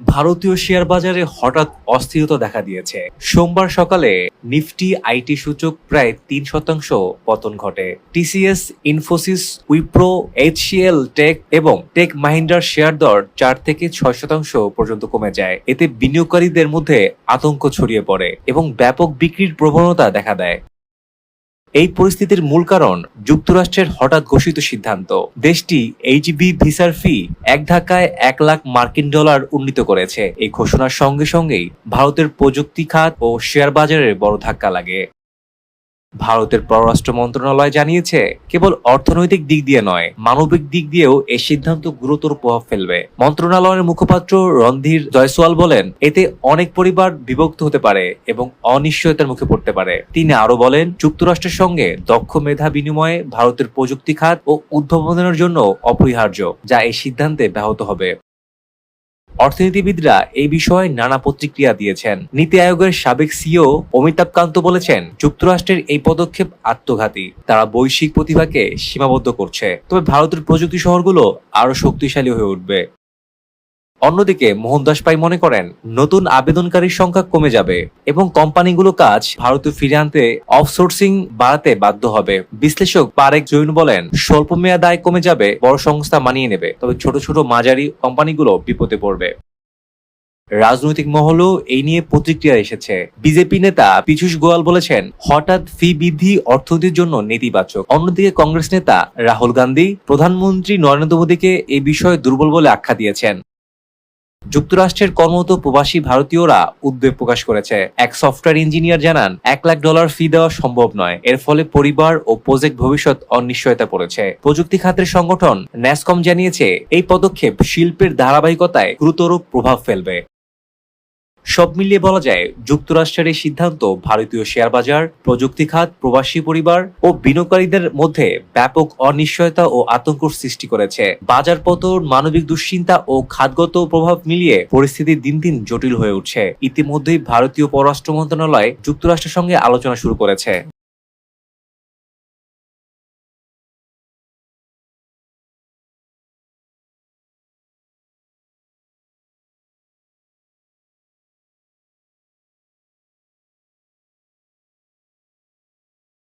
ভারতীয় শেয়ার বাজারে হঠাৎ অস্থিরতা দেখা দিয়েছে। সোমবার সকালে নিফটি আইটি সূচক প্রায় তিন শতাংশ পতন ঘটে। TCS, Infosys, Wipro, HCL, Tech এবং টেক মাহিন্দ্রার শেয়ার দর চার থেকে ছয় শতাংশ পর্যন্ত কমে যায়। এতে বিনিয়োগকারীদের মধ্যে আতঙ্ক ছড়িয়ে পড়ে এবং ব্যাপক বিক্রির প্রবণতা দেখা দেয়। এই পরিস্থিতির মূল কারণ যুক্তরাষ্ট্রের হঠাৎ ঘোষিত সিদ্ধান্ত। দেশটি এইচবি ভিসার ফি এক ধাক্কায় এক লাখ মার্কিন ডলার উন্নীত করেছে। এই ঘোষণার সঙ্গে সঙ্গেই ভারতের প্রযুক্তি খাত ও শেয়ার বাজারে বড় ধাক্কা লাগে। ভারতের পররাষ্ট্র মন্ত্রণালয় জানিয়েছে, কেবল অর্থনৈতিক দিক দিয়ে নয়, মানবিক দিক দিয়েও এই সিদ্ধান্ত গুরুতর প্রভাব ফেলবে। মন্ত্রণালয়ের মুখপাত্র রণধীর জয়সওয়াল বলেন, এতে অনেক পরিবার বিভক্ত হতে পারে এবং অনিশ্চয়তার মুখে পড়তে পারে। তিনি আরও বলেন, যুক্তরাষ্ট্রের সঙ্গে দক্ষ মেধা বিনিময়ে ভারতের প্রযুক্তি খাত ও উদ্ভাবনের জন্য অপরিহার্য, যা এই সিদ্ধান্তে ব্যাহত হবে। অর্থনীতিবিদরা এই বিষয়ে নানা প্রতিক্রিয়া দিয়েছেন। নীতি আয়োগের সাবেক সিও অমিতাভ কান্ত বলেছেন, যুক্তরাষ্ট্রের এই পদক্ষেপ আত্মঘাতী। তারা বৈশ্বিক প্রতিভাকে সীমাবদ্ধ করছে। তবে ভারতের প্রযুক্তি শহরগুলো আরও শক্তিশালী হয়ে উঠবে। অন্যদিকে মোহনদাস পাই মনে করেন, নতুন আবেদনকারীর সংখ্যা কমে যাবে এবং কোম্পানিগুলো কাজ ভারতে ফিরে আনতে অফসোর্সিং বাড়াতে বাধ্য হবে। বিশ্লেষক পারেক জৈন বলেন, স্বল্প মেয়াদ আয় কমে যাবে, বড় সংস্থা মানিয়ে নেবে, তবে ছোট ছোট মাঝারি কোম্পানিগুলো বিপদে পড়বে। রাজনৈতিক মহলও এই নিয়ে প্রতিক্রিয়া এসেছে। বিজেপি নেতা পীযূষ গোয়াল বলেছেন, হঠাৎ ফি বৃদ্ধি অর্থনীতির জন্য নেতিবাচক। অন্যদিকে কংগ্রেস নেতা রাহুল গান্ধী, প্রধানমন্ত্রী নরেন্দ্র মোদীকে এই বিষয়ে দুর্বল বলে আখ্যা দিয়েছেন। যুক্তরাষ্ট্রের কর্মরত প্রবাসী ভারতীয়রা উদ্বেগ প্রকাশ করেছে। এক সফটওয়্যার ইঞ্জিনিয়ার জানান, এক লাখ ডলার ফি দেওয়া সম্ভব নয়। এর ফলে পরিবার ও প্রজেক্ট ভবিষ্যৎ অনিশ্চয়তা পড়েছে। প্রযুক্তি খাতের সংগঠন ন্যাসকম জানিয়েছে, এই পদক্ষেপ শিল্পের ধারাবাহিকতায় গুরুতর প্রভাব ফেলবে। সব মিলিয়ে বলা যায়, যুক্তরাষ্ট্রের এই সিদ্ধান্ত ভারতীয় শেয়ার বাজার, প্রযুক্তি খাত, প্রবাসী পরিবার ও বিনিয়োগকারীদের মধ্যে ব্যাপক অনিশ্চয়তা ও আতঙ্ক সৃষ্টি করেছে। বাজার পতন, মানবিক দুশ্চিন্তা ও খাতগত প্রভাব মিলিয়ে পরিস্থিতি দিন দিন জটিল হয়ে উঠছে। ইতিমধ্যেই ভারতীয় পররাষ্ট্র মন্ত্রণালয় যুক্তরাষ্ট্রের সঙ্গে আলোচনা শুরু করেছে।